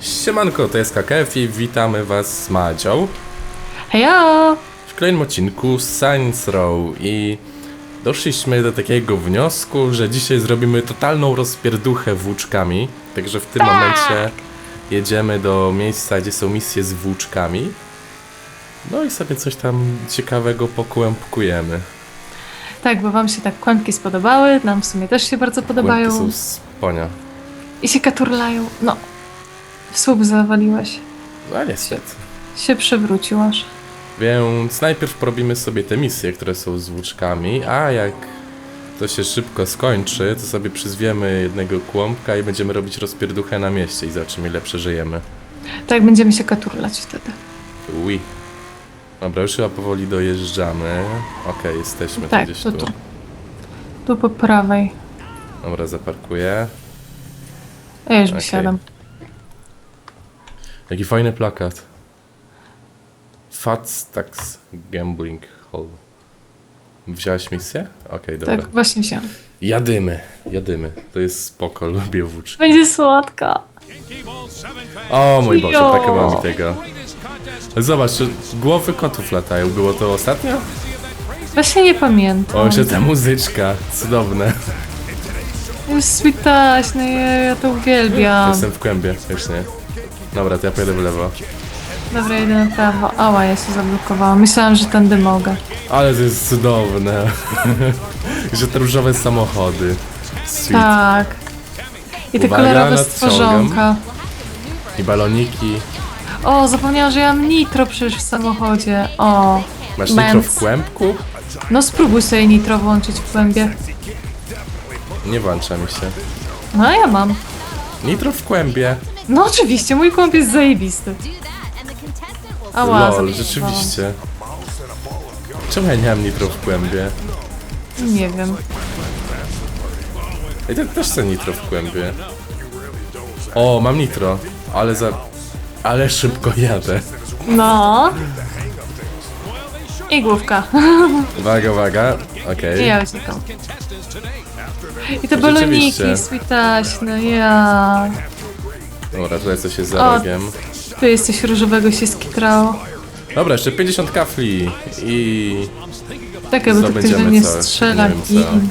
Siemanko, to jest KKF i witamy was z Madzią Hejo! w kolejnym odcinku Science Row i doszliśmy do takiego wniosku, że dzisiaj zrobimy totalną rozpierduchę włóczkami, także w tym momencie jedziemy do miejsca, gdzie są misje z włóczkami no i sobie coś tam ciekawego pokłębkujemy. Tak, bo wam się tak kłębki spodobały, nam w sumie też się bardzo Kłębki podobają. są ponia. I się katurlają. No, w słup zawaliłeś. No niestety. Się przewrócił aż. Więc najpierw porobimy sobie te misje, które są z włóczkami, a jak to się szybko skończy, to sobie przyzwiemy jednego kłąbka i będziemy robić rozpierduchę na mieście i zobaczymy ile przeżyjemy. Tak, będziemy się katurlać wtedy. Ui. Dobra, już chyba powoli dojeżdżamy. Okej, jesteśmy tak, gdzieś tu, tu. tu. Tu po prawej. Dobra, zaparkuję. Ja już Okej. wysiadam. Jaki fajny plakat. Fats Tax Gambling Hall. Wziąłeś misję? Okej, dobra. Tak, właśnie wsiadam. Jadymy, jadymy. To jest spoko, lubię włóczki. Będzie słodka. O mój Boże, Jo. brakło mi tego. Zobacz, głowy kotów latają. Było to ostatnio? Właśnie nie pamiętam. O, jeszcze ta muzyczka. Cudowne. Switaś, no ja, ja to uwielbiam. Jestem w kłębie, już nie. Dobra, to ja pojadę w lewo. Dobra, idę na prawo. Ała, ja się zablokowałam. Myślałam, że tędy mogę. Ale to jest cudowne. że te różowe samochody. Sweet. Tak. I te Uwaga, kolorowe nadciągam. stworzonka. I baloniki. O, zapomniałam, że ja mam nitro przecież w samochodzie. O. Masz nitro w kłębku? No spróbuj sobie nitro włączyć w kłębie. Nie włącza mi się. No a ja mam. Nitro w kłębie. No oczywiście, mój kłęb jest zajebisty. Ała, Lol, zablokowałam. rzeczywiście. Czemu ja nie mam nitro w kłębie? Nie wiem. Ja te- też chcę nitro w kłębie. O, mam nitro, ale za... Ale szybko jadę. No. I główka. Uwaga, uwaga. Okej. I ja uciekam. I te Rzeczywiście. baloniki, switaś, no ja. Dobra, tutaj coś jest za O. rogiem. Tu jest coś różowego się skitrało. Dobra, jeszcze 50 kafli i... Czekaj, bo tu ktoś we Zdobędziemy mnie coś, strzela. nie wiem co. Gin.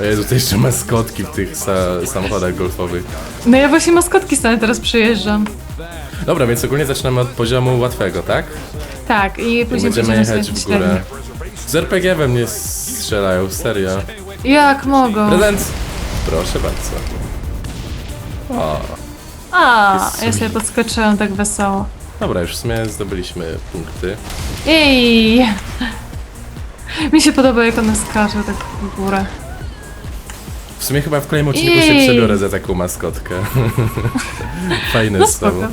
O Jezu, to jeszcze maskotki w tych sa samochodach golfowych. No ja właśnie maskotki stale teraz przejeżdżam. Dobra, więc ogólnie zaczynamy od poziomu łatwego, tak? Tak, i I później będziemy jechać w górę. Z RPG we mnie strzelają, serio. Jak mogą? Prezent! Proszę bardzo. O, A, ja sobie podskoczyłam tak wesoło. dobra, już w sumie zdobyliśmy punkty. Jej! Mi się podoba jak one skaczą tak w górę. W sumie chyba w kolejnym odcinku się Jej. przebiorę za taką maskotkę. Fajne No spoko.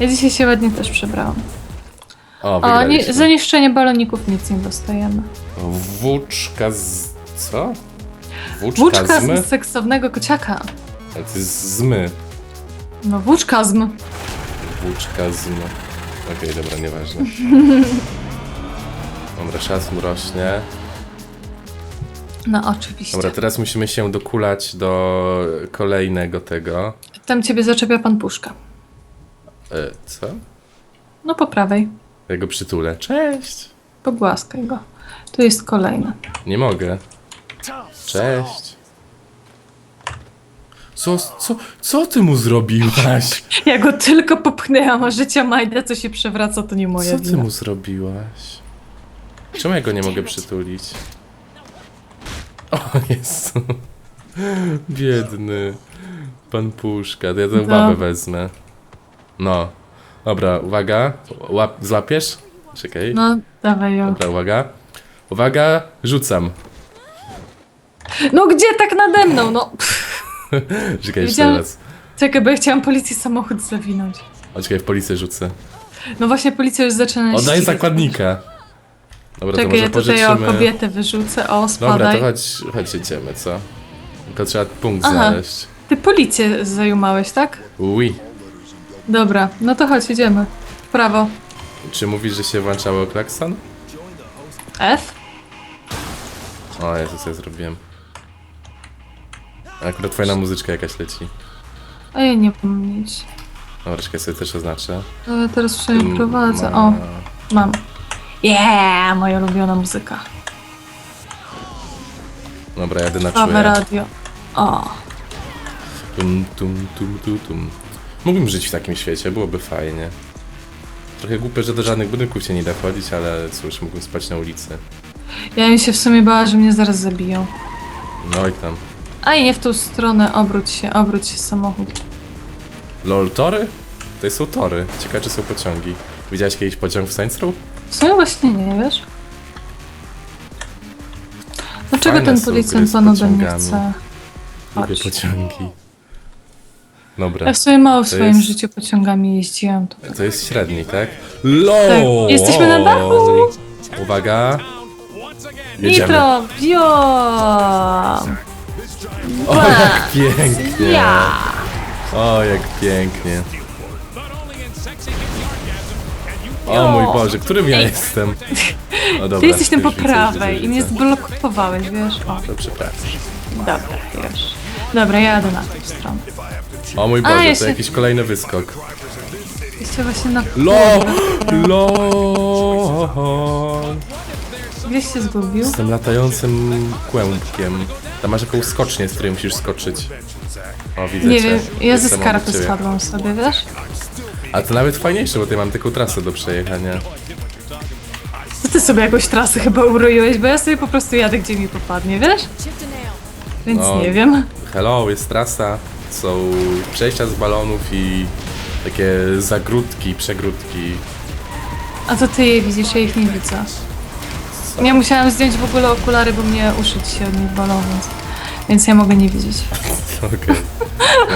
Ja dzisiaj się ładnie też przebrałam. O, O, nie, wygraliśmy. za niszczenie baloników nic nie dostajemy. Włóczka z... co? Włóczka, zmy? z seksownego kociaka. Ale to jest zmy. No, włóczkazm. Włóczka zmy. Okej, dobra, nieważne. Dobra, szacun rośnie. No, oczywiście. Dobra, teraz musimy się dokulać do kolejnego tego. Tam ciebie zaczepia pan Puszka. E, co? No, po prawej. Ja go przytulę. Cześć! Pogłaskaj go. Tu jest kolejna. Nie mogę. Cześć. Co, co, co ty mu zrobiłaś? Ja go tylko popchnęłam, a życia Majda, co się przewraca, to nie moja Co ty wina. mu zrobiłaś? Czemu ja go nie mogę przytulić? O Jezu. Biedny. Pan Puszka. To ja tę No. babę wezmę. No. Dobra, uwaga. Łap, złapiesz? Czekaj. No, dawaj ją. Dobra, uwaga. Uwaga, rzucam. No gdzie tak nade mną? No, Czekaj jeszcze raz. czekaj, bo ja chciałam policji samochód zawinąć. O, czekaj, w policję rzucę. No właśnie, policja już zaczyna Oddaję ścigać. zakładnika. Dobra, to Czekaj, może ja tutaj pożyczymy... o kobietę wyrzucę. O, Dobra, spadaj. to chodź, chodź jedziemy, co? Tylko trzeba punkt Aha. znaleźć. Ty policję zajumałeś, tak? Ui. Dobra, no to chodź, idziemy. W prawo. Czy mówisz, że się włączało klakson? F? O, Jezu, co ja zrobiłem. Akurat fajna muzyczka jakaś leci. A ja nie mam. Dobra, czekaj, sobie też oznaczę. Ale teraz przynajmniej prowadzę. Ma- O, mam. Yeah, moja ulubiona muzyka. Dobra, jadę na Prawe czuję. radio. O, Tum, tum, tum, tum, tum. Mógłbym żyć w takim świecie, byłoby fajnie. Trochę głupie, że do żadnych budynków się nie da chodzić, ale cóż, mógłbym spać na ulicy. ja mi się w sumie bała, że mnie zaraz zabiją. No i tam. A i nie w tą stronę, obróć się, obróć się samochód. LOL, tory? To są tory. Ciekawe, czy są pociągi. Widziałeś kiedyś pociąg w Saints Row? W sumie właśnie nie, wiesz? Dlaczego Fajne ten są gry policjant z pan ode mnie pociągami. chce? Lubię Chodź. pociągi. Dobra, Ja w sumie mało w To swoim jest- życiu pociągami jeździłam. To... to jest średni, tak? LOL! Tak, jesteśmy na dachu! Uwaga! Jedziemy. Nitro, bio! O, jak pięknie! Ja! O, jak pięknie. O mój Boże, którym ja jestem? O, dobra, Ty jesteś tam po widzę, prawej i mnie widzę. zblokowałeś, wiesz? O, To przepraszam. dobra, już. Dobra, ja jadę na tę stronę. O mój Boże, jeszcze- to jakiś kolejny wyskok. Jeszcze właśnie na... LOL! LOL! Gdzieś się zgubił? Tym latającym kłębkiem. Tam masz jakąś skocznię, z której musisz skoczyć. O, widzę Nie cię. wiem, ja ze Jestem obok skarpy ciebie. spadłam sobie, wiesz? A to nawet fajniejsze, bo tutaj mam taką trasę do przejechania. To ty sobie jakąś trasę chyba uroiłeś, bo ja sobie po prostu jadę, gdzie mi popadnie, wiesz? Więc No. nie wiem. Hello, jest trasa. Są przejścia z balonów i takie zagródki, przegródki. A to ty je widzisz, ja ich nie widzę. Ja musiałam zdjąć w ogóle okulary, bo mnie uszy ci się od nich balą, więc, więc ja mogę nie widzieć. Okej.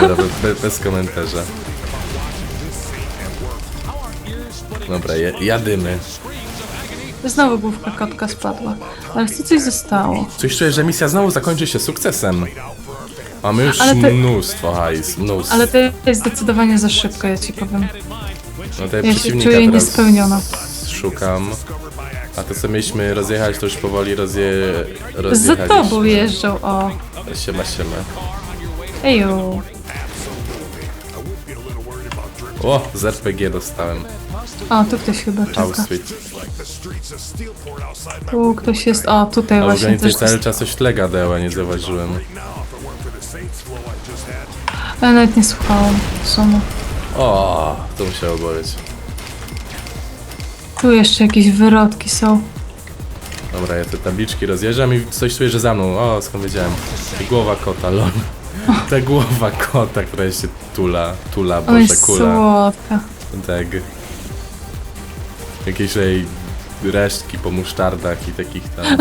Dobra, bez, bez komentarza. Dobra, je, jadymy. Znowu główka kotka spadła. Ale co coś zostało? Coś czuję, że misja znowu zakończy się sukcesem. Mamy już Ale ty- mnóstwo hajs, mnóstwo. Ale to jest zdecydowanie za szybko, ja ci powiem. No to Ja się przeciwnika czuję teraz niespełniona. szukam. A to co mieliśmy rozjechać, to już powoli rozje... Za rozjechaliśmy. tobą jeżdżą, o. Siema, siema. Eju. O, z RPG dostałem. O, tu ktoś chyba czeka. Tu ktoś jest, o, tutaj A właśnie też cały jest. czas coś tle gadało, nie zauważyłem. Ja nawet nie słuchałam w sumie. O, to musiało boleć. Tu jeszcze jakieś wyrodki są. Dobra, ja te tabliczki rozjeżdżam i coś czuję, że za mną. O, skąd wiedziałem. Głowa kota, lol. Ta głowa kota, która się tula, tula, Ona boże, jest kula. słodka. Tak. Jakieś resztki po musztardach i takich tam.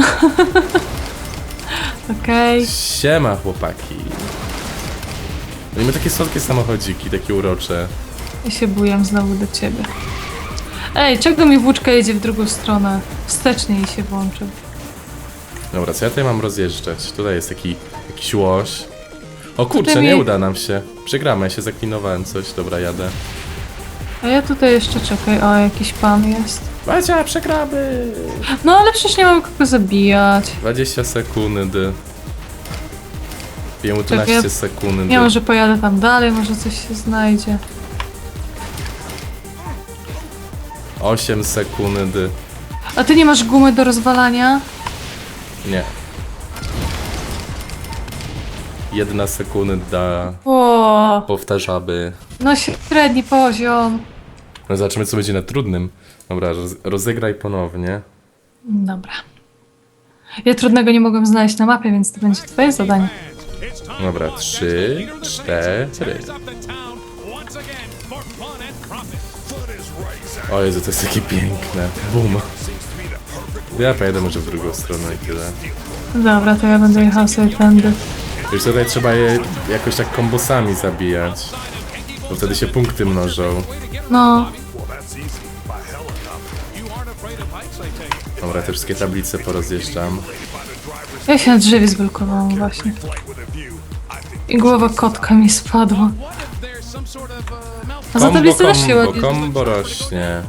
Okej. Siema, chłopaki. No i my takie słodkie samochodziki, takie urocze. Ja się bujam znowu do ciebie. Ej, czego mi włóczka jedzie w drugą stronę? Wstecznie jej się włączy. Dobra, co ja tutaj mam rozjeżdżać? Tutaj jest taki jakiś łoś. O kurczę, Tutaj nie mi- uda nam się. Przegramy, ja się zaklinowałem coś. Dobra, jadę. A ja tutaj jeszcze czekaj, o, jakiś pan jest. Macia, przegramy! No ale przecież nie mam kogo zabijać. 20 sekund. 15 Tak, ja- sekund. Ja może pojadę tam dalej, może coś się znajdzie. 8 sekund. A ty nie masz gumy do rozwalania? Nie. Jedna sekunda. O, Powtarzamy. No średni poziom. No zobaczymy, co będzie na trudnym. Dobra, roz rozegraj ponownie. Dobra. Ja trudnego nie mogłem znaleźć na mapie, więc to będzie twoje zadanie. Dobra, trzy, cztery. O Jezu, to jest takie piękne. Bum. Ja pojedę może w drugą stronę i tyle. Dobra, to ja będę jechał sobie tędy. Już tutaj trzeba je jakoś tak kombosami zabijać. Bo wtedy się punkty mnożą. No, Dobra, te wszystkie tablice porozjeżdżam. ja się na drzewie zblokowałam właśnie. I głowa kotka mi spadła. A za tablicę też się ładnie... kombo rośnie.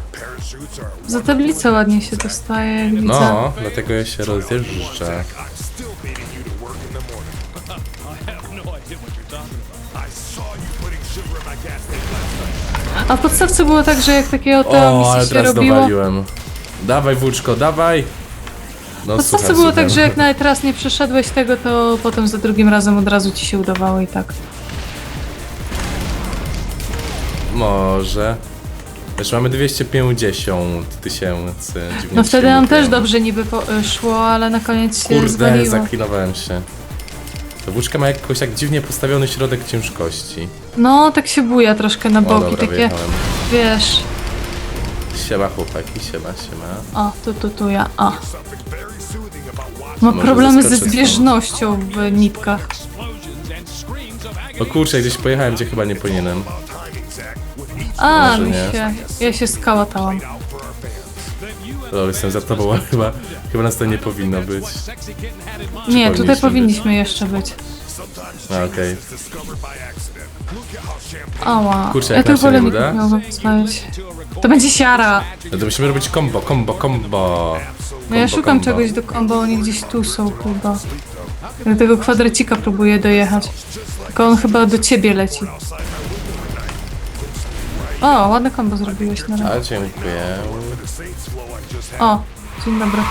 Za tablicę ładnie się dostaje, jak widzę. No, dlatego ja się rozjeżdżę. A w podstawce było tak, że jak takie oto O, ale misje się teraz robiło... dowaliłem. Dawaj włóczko, dawaj! No W podstawce było słucham. tak, że jak nawet raz nie przeszedłeś tego, to potem za drugim razem od razu ci się udawało i tak. Może. Już mamy 250 tysięcy. dziwnie No ci wtedy się nam też dobrze niby po, szło, ale na koniec się Kurde, zwaliło. zaklinowałem się. Ta włóczka ma jakoś tak dziwnie postawiony środek ciężkości. No, tak się buja troszkę na boki, dobra, takie, wyjechałem. wiesz... Siema chłopaki, siema, siema. O, tu, tu, tu, ja, o. Może problemy ze zbieżnością w nitkach. O kurczę, gdzieś pojechałem, gdzie chyba nie powinienem. A, Może mi nie. się... Ja się skałatałam. Lol, jestem za tobą, ale chyba, chyba nas to nie powinno być. Nie, tutaj powinniśmy powinniśmy jeszcze być. A, okej. Ała, Kurczę, ja jak tu nam się nie uda? To będzie siara. No to musimy robić combo, combo, combo. No ja Combo, szukam combo. czegoś do combo, oni gdzieś tu są chyba. Do tego kwadracika próbuję dojechać. Tylko on chyba do ciebie leci. O, ładne combo zrobiłeś na razie. A, dziękuję. O, dzień dobry.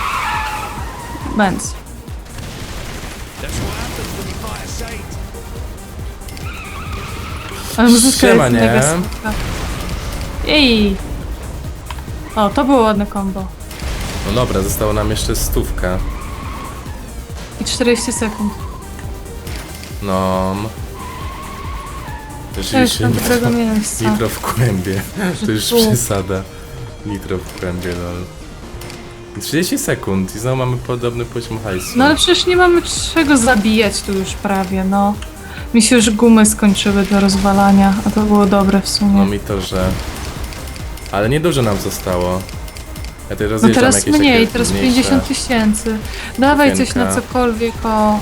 Benz. Ale muzyka Siema, jest nie? mega słodka. Jej! O, to było ładne combo. No dobra, zostało nam jeszcze stówka. I 40 sekund. No. Rzeczywiście tam dobrego nitro, miejsca. nitro w kłębie. To już przesada. Nitro w kłębie, lol. 30 sekund i znowu mamy podobny poziom hajsu. No ale przecież nie mamy czego zabijać tu już prawie, no. Mi się już gumy skończyły do rozwalania, a to było dobre w No sumie. mi to, że... Ale niedużo nam zostało. Ja tutaj No rozjeżdżam teraz jakieś mniej, takie teraz mniejsze. 50 tysięcy. Dawaj coś na Okienka. cokolwiek, o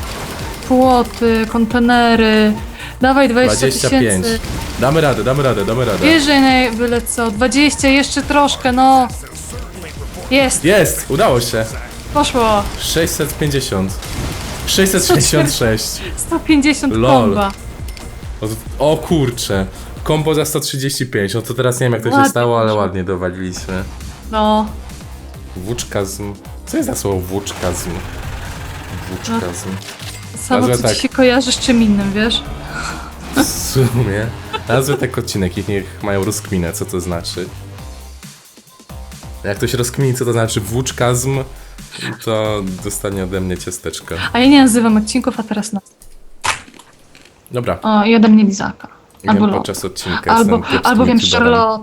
płoty, kontenery. Dawaj 20 25. tysięcy. Damy radę, damy radę, damy radę. Wierzę na byle co. 20, jeszcze troszkę, no. Jest, Jest! Udało się! poszło. 650. 666. 150 Lol. komba. O, o kurcze. Kombo za 135. No to teraz nie wiem jak to się Ładnie stało, ale poszło. ładnie dowaliliśmy. No, Włóczkazm. Co jest za słowo włóczkazm? Włóczkazm. samo Nazwę co tak. ci się kojarzy z czym innym, wiesz? W sumie. Nazwę tak odcinek i niech mają rozkminę, co to znaczy. Jak ktoś rozkmini, co to znaczy włóczkazm, to dostanie ode mnie ciasteczko. A ja nie nazywam odcinków, a teraz na. Dobra, O, i ode mnie lizaka. Albo wiem podczas odcinka. Albo, jestem kiepskim albo wiem, youtuberem.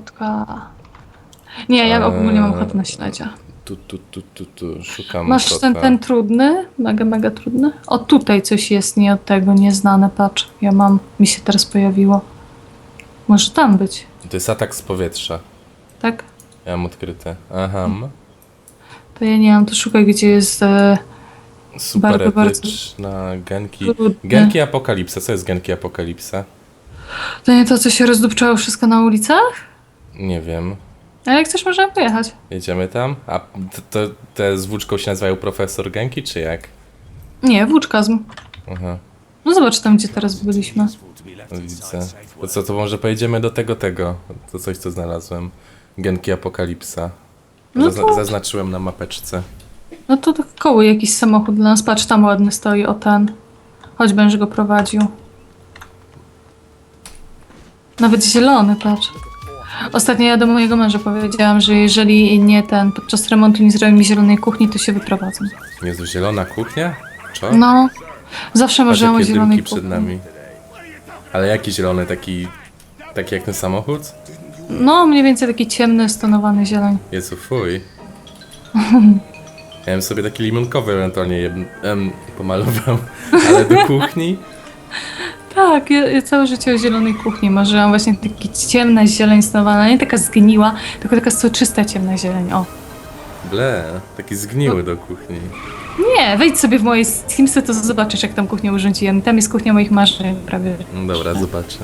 Nie, ja ogólnie mam ochotę na śledzia. Tu, tu, tu, tu, tu, szukam Masz kota. ten, ten trudny? Mega, mega trudny? O, tutaj coś jest nie od tego, nieznane, patrz. Ja mam, mi się teraz pojawiło. Może tam być, To jest atak z powietrza. tak? Ja mam odkryte. Aha. To ja nie mam, to szukaj, gdzie jest... E, Super Bardzo, bardzo genki. trudne. Genki apokalipsa. Co jest genki apokalipsa? to nie to, co się rozdupczało wszystko na ulicach? Nie wiem. Ale jak chcesz, możemy pojechać. Jedziemy tam? A to, to te z włóczką się nazywają profesor genki, czy jak? Nie, włóczkazm. Aha. No zobacz tam, gdzie teraz byliśmy. Widzę. To co, to może pojedziemy do tego, tego. To coś, co znalazłem. Genki apokalipsa. No Zazna- to- Zaznaczyłem na mapeczce. No to tak koło jakiś samochód dla nas. Patrz, tam ładny stoi, o ten. Choć będziesz go prowadził. Nawet zielony, patrz. Ostatnio ja do mojego męża powiedziałam, że jeżeli nie ten, podczas remontu nie zrobi mi zielonej kuchni, to się wyprowadzam. Jezu, zielona kuchnia? Co? No, zawsze Patrz, marzyłam o jakie zielonej dymki kuchni. przed nami. Ale jaki zielony? Taki... Taki jak ten samochód? No, mniej więcej taki ciemny, stonowany zieleń. Jezu, fuj. Ja bym sobie taki limonkowy ewentualnie jem, em, pomalował. Ale do kuchni? Tak, ja, ja całe życie o zielonej kuchni marzyłam. Właśnie taki ciemna zieleń stonowana, nie taka zgniła, tylko taka soczysta ciemna zieleń, o. Ble, taki zgniły do kuchni. Nie, wejdź sobie w moje Steamsy, to zobaczysz, jak tam kuchnię urządziłem. Tam jest kuchnia moich marzeń prawie. No dobra, zobaczę.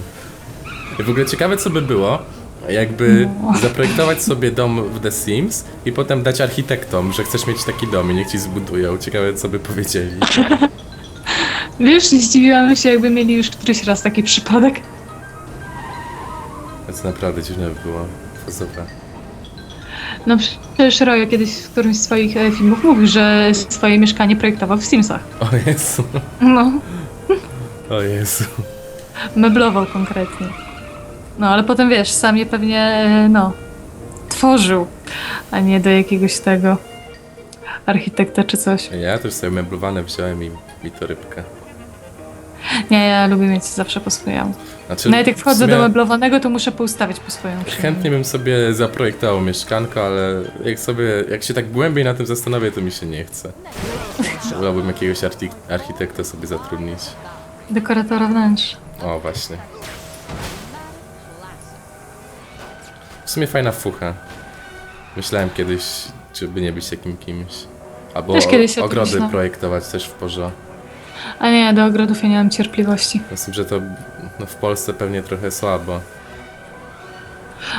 I w ogóle ciekawe, co by było, Jakby No. zaprojektować sobie dom w The Sims i potem dać architektom, że chcesz mieć taki dom i niech ci zbudują. Ciekawe co by powiedzieli. Wiesz, nie zdziwiłam się, jakby mieli już któryś raz taki przypadek. To naprawdę dziwne by było. Fazowe. No przecież Rojo kiedyś w którymś z swoich e, filmów mówił, że swoje mieszkanie projektował w Simsach. O Jezu. No, O Jezu. meblował konkretnie. No, ale potem wiesz, sam je pewnie, e, no, tworzył, a nie do jakiegoś tego architekta czy coś. Ja też sobie meblowane wziąłem i, i to rybkę. Nie, ja lubię mieć zawsze po swojemu. Znaczy, Nawet jak w wchodzę sumie do meblowanego, to muszę poustawiać po swojemu. Chętnie bym sobie zaprojektował mieszkanko, ale jak sobie, jak się tak głębiej na tym zastanowię, to mi się nie chce. Wolałbym jakiegoś archi- architekta sobie zatrudnić. Dekoratora wnętrz. O, właśnie. W sumie fajna fucha. Myślałem kiedyś, żeby nie być takim kimś. Albo Też kiedyś o tym ogrody myślałam. projektować też w porze. A nie, do ogrodów ja nie mam cierpliwości. Myślę, że to no, w Polsce pewnie trochę słabo.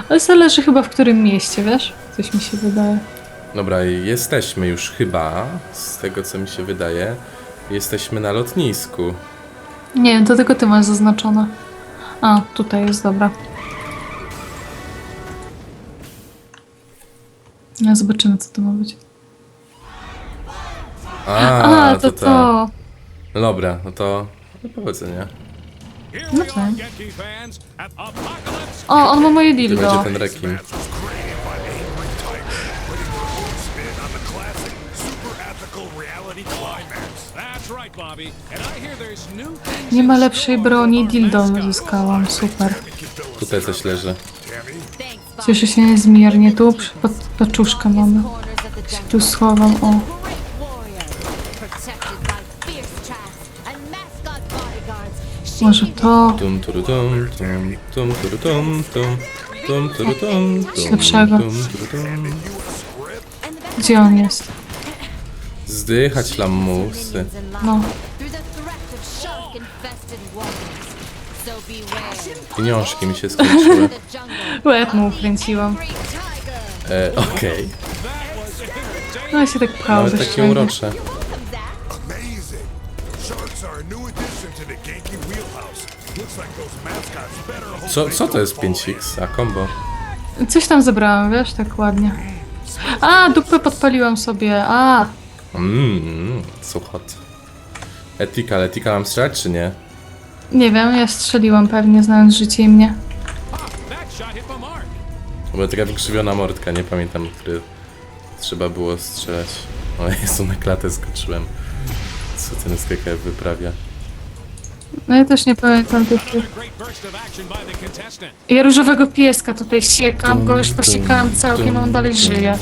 Ale zależy chyba w którym mieście, wiesz? Coś mi się wydaje. Dobra, jesteśmy już chyba, z tego co mi się wydaje, jesteśmy na lotnisku. Nie, to tylko ty masz zaznaczone. A, tutaj jest, dobra. No, zobaczymy, co to ma być. A, A, to to. No Dobra, no to no powodzenia. No tak. O, on ma moje To będzie dildo. ten rekin. Nie ma lepszej broni, dildo uzyskałam, super. Tutaj coś leży. Cieszę się niezmiernie, tu pod, paczuszkę mamy. Tu schowam, o. Może to... Tum turu tum tum tum turu tum tum tum turu tum tum Lepszego. tum turu tum. Gdzie on jest? Zdychać lamusy. No. Pieniążki mi się skończyły. Łeb mu ukręciłam. E, Okej, No i się tak pchał ale do takie urocze. Amazing! Sharks are a new addition to the Genki wheelhouse. Looks like those mascots better hold Co, co to jest 5x? A combo? Coś tam zebrałam, wiesz, tak ładnie. A, dupę podpaliłam sobie, a. Mmm, suchot. Etika, ale etika mam strzelać czy nie? Nie wiem, ja strzeliłam pewnie, znając życie i mnie. Była taka wykrzywiona mordka, nie pamiętam, który trzeba było strzelać. O Jezu, na klatę skoczyłem. Co ten skakaj wyprawia? No ja też nie pamiętam tych... Ja różowego pieska tutaj siekam, go już posiekałam całkiem, a on dalej żyje.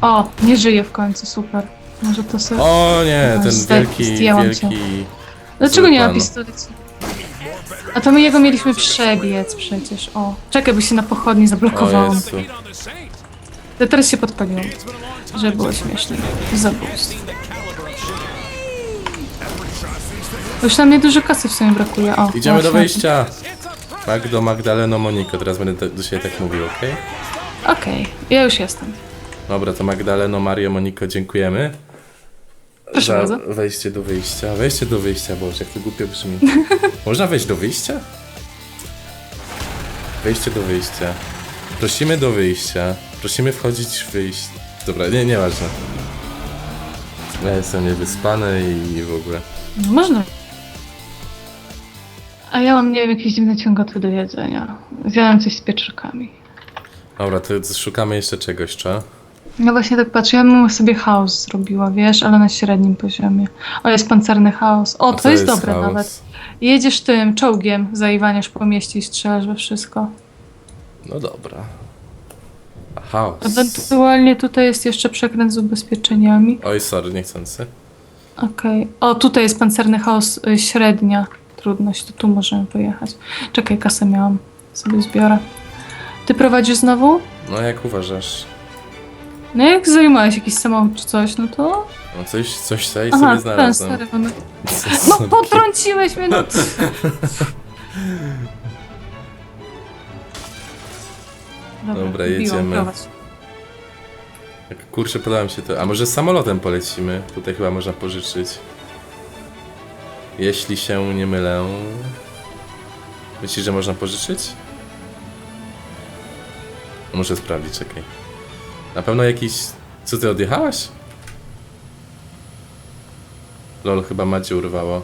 O, nie żyje w końcu, super. Może to sobie... O nie, ten zdech- wielki, zdjęłam cię. wielki... Dlaczego nie ma pistoletu? A to my jego mieliśmy przebiec przecież, o. Czekaj, by się na pochodni O zablokowałam. Jezu. Ja teraz się podpaliłam, żeby było śmiesznie. Zabójstwo. Już nam niedużo kasy w sumie brakuje, o. Idziemy do właśnie. wyjścia! Magdo, Magdaleno, Moniko, teraz będę do siebie tak mówił, okej? Okej, ja już jestem. Dobra, to Magdaleno, Mario, Moniko, dziękujemy. Proszę za bardzo. wejście do wyjścia. Wejście do wyjścia, Boże, jak to głupio brzmi. Można wejść do wyjścia? Wejście do wyjścia. Prosimy do wyjścia. Prosimy wchodzić, wyjść. Dobra, nie, nieważne. Ja jestem niewyspany i w ogóle. No, można. A ja mam, nie wiem, jakieś dziwne ciągoty do jedzenia. Zjadłam coś z pieczarkami. Dobra, to szukamy jeszcze czegoś, czy? No właśnie tak patrzę, ja bym sobie chaos zrobiła, wiesz, ale na średnim poziomie. O, jest pancerny chaos. O, A to co jest, dobre chaos? nawet. Jedziesz tym czołgiem, zaiwaniasz po mieście i strzelasz we wszystko. No dobra. A chaos. Ewentualnie tutaj jest jeszcze przekręt z ubezpieczeniami. Oj, sorry, niechcący. Okej. O, tutaj jest pancerny chaos y, średnia. Trudność, to tu możemy pojechać. Czekaj, kasę miałam. Sobie zbiorę. Ty prowadzisz znowu? No jak uważasz? No jak zajmowałeś jakiś samochód czy coś, no to... No coś, coś tutaj Aha, sobie ten, znalazłem. stary mamy. No sobie- potrąciłeś mnie, no.。Dobra, wbiłam, jedziemy. prowadź. Tak, kurczę, podoba mi się to. A może samolotem polecimy? Tutaj chyba można pożyczyć. Jeśli się nie mylę. Myślisz, że można pożyczyć? Muszę sprawdzić, czekaj. Na pewno jakiś... Co ty odjechałaś? Lol, chyba Macie urwało.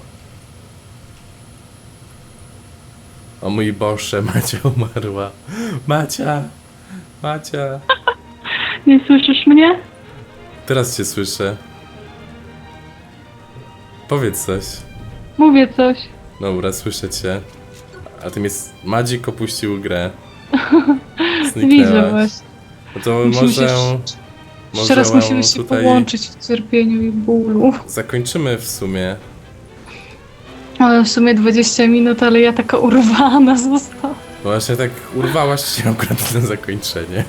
O mój Boże, Macia umarła. Macia! Macia! Nie słyszysz mnie? Teraz cię słyszę. Powiedz coś. Mówię coś. Dobra, słyszę cię. A tym jest... Madzik opuścił grę. Widzę Zniknęłaś. właśnie. No to Musimy może... się- Może Jeszcze raz ją musimy się tutaj połączyć w cierpieniu i bólu. Zakończymy w sumie. Ale w sumie 20 minut, ale ja taka urwana zostałam. No właśnie tak urwałaś się akurat na zakończenie.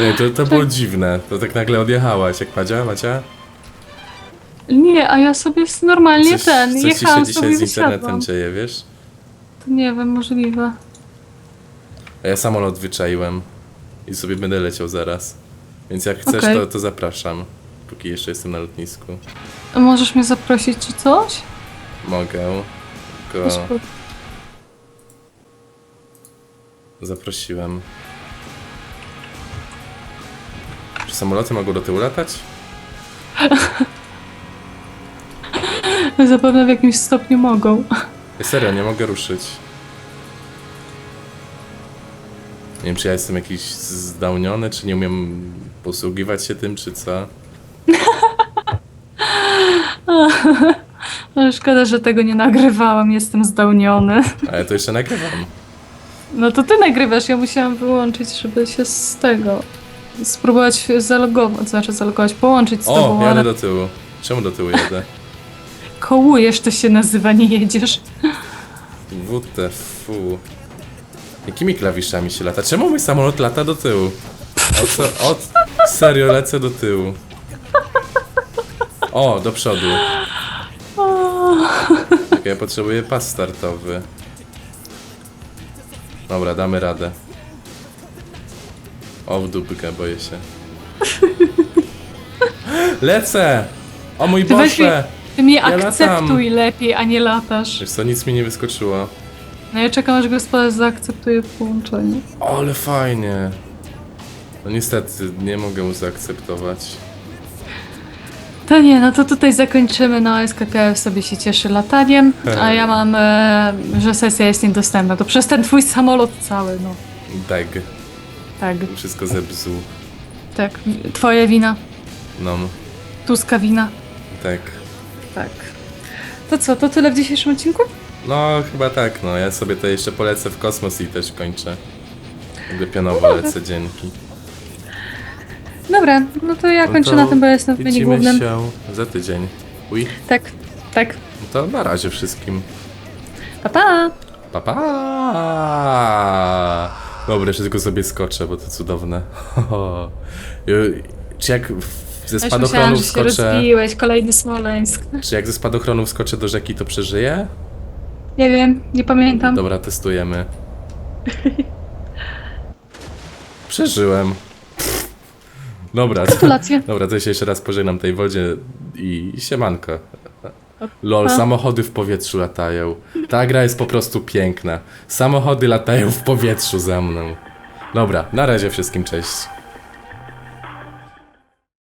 Nie, to, to było dziwne. To tak nagle odjechałaś, jak Madzia, Macia? Nie, a ja sobie normalnie Coś, ten, coś ci się jechałam dzisiaj sobie i z internetem wysiadłam. dzieje, wiesz? To nie wiem, możliwe. A ja samolot wyczaiłem i sobie będę leciał zaraz. Więc jak chcesz, Okej. to, to zapraszam. Póki jeszcze jestem na lotnisku. A możesz mnie zaprosić czy coś? Mogę. Tylko zaprosiłem. Czy samoloty mogą do tyłu latać? Zapewne w jakimś stopniu mogą. Serio, nie mogę ruszyć. Nie wiem, czy ja jestem jakiś zdałniony, czy nie umiem posługiwać się tym, czy co. Ale szkoda, że tego nie nagrywałam, jestem zdałniony. Ale to jeszcze nagrywam. No to ty nagrywasz, ja musiałam wyłączyć, żeby się z tego... Spróbować zalogować, znaczy zalogować, połączyć z O, tobą, jadę ale do tyłu. Czemu do tyłu jadę? kołujesz to się nazywa, nie jedziesz. WTF. Jakimi klawiszami się lata? Czemu mój samolot lata do tyłu? O co? O, serio, lecę do tyłu. O, do przodu. Tak, ja potrzebuję pas startowy. Dobra, damy radę. O, w dupkę, boję się. Lecę! O mój Ty weź Boże! Ty mnie Ja latam. akceptuj lepiej, a nie latasz. Wiesz co, nic mi nie wyskoczyło. No ja czekam, aż gospodarz zaakceptuje połączenie. O, ale fajnie. No niestety, nie mogę mu zaakceptować. To nie, no to tutaj zakończymy. No SKKF sobie się cieszy lataniem, a ja mam, e, że sesja jest niedostępna. To przez ten twój samolot cały, no. Bag. Tak, Wszystko zepsuł. tak. Twoja wina, No, Tuska wina. tak. Tak. To co, to tyle w dzisiejszym odcinku? No, chyba tak, no. Ja sobie to jeszcze polecę w kosmos i też kończę. Jakby pionowo lecę dzięki. Dobra, no to ja No kończę na tym, bo ja jestem w menu Widzimy głównym. się za tydzień. Uj, Tak, tak. no to na razie wszystkim. Pa, pa! Pa, pa! Dobra, jeszcze tylko sobie skoczę, bo to cudowne. Ju- Czy jak w- ze Już myślałam, że się skoczę... rozbiłeś, kolejny Smoleńsk. Czy jak ze spadochronu skoczę do rzeki, to przeżyję? Nie wiem, nie pamiętam. Dobra, testujemy. Przeżyłem. Dobra, Gratulacje. dobra, to się jeszcze raz pożegnam tej wodzie i siemanko. Lol, samochody w powietrzu latają. Ta gra jest po prostu piękna. Samochody latają w powietrzu za mną. Dobra, na razie wszystkim cześć.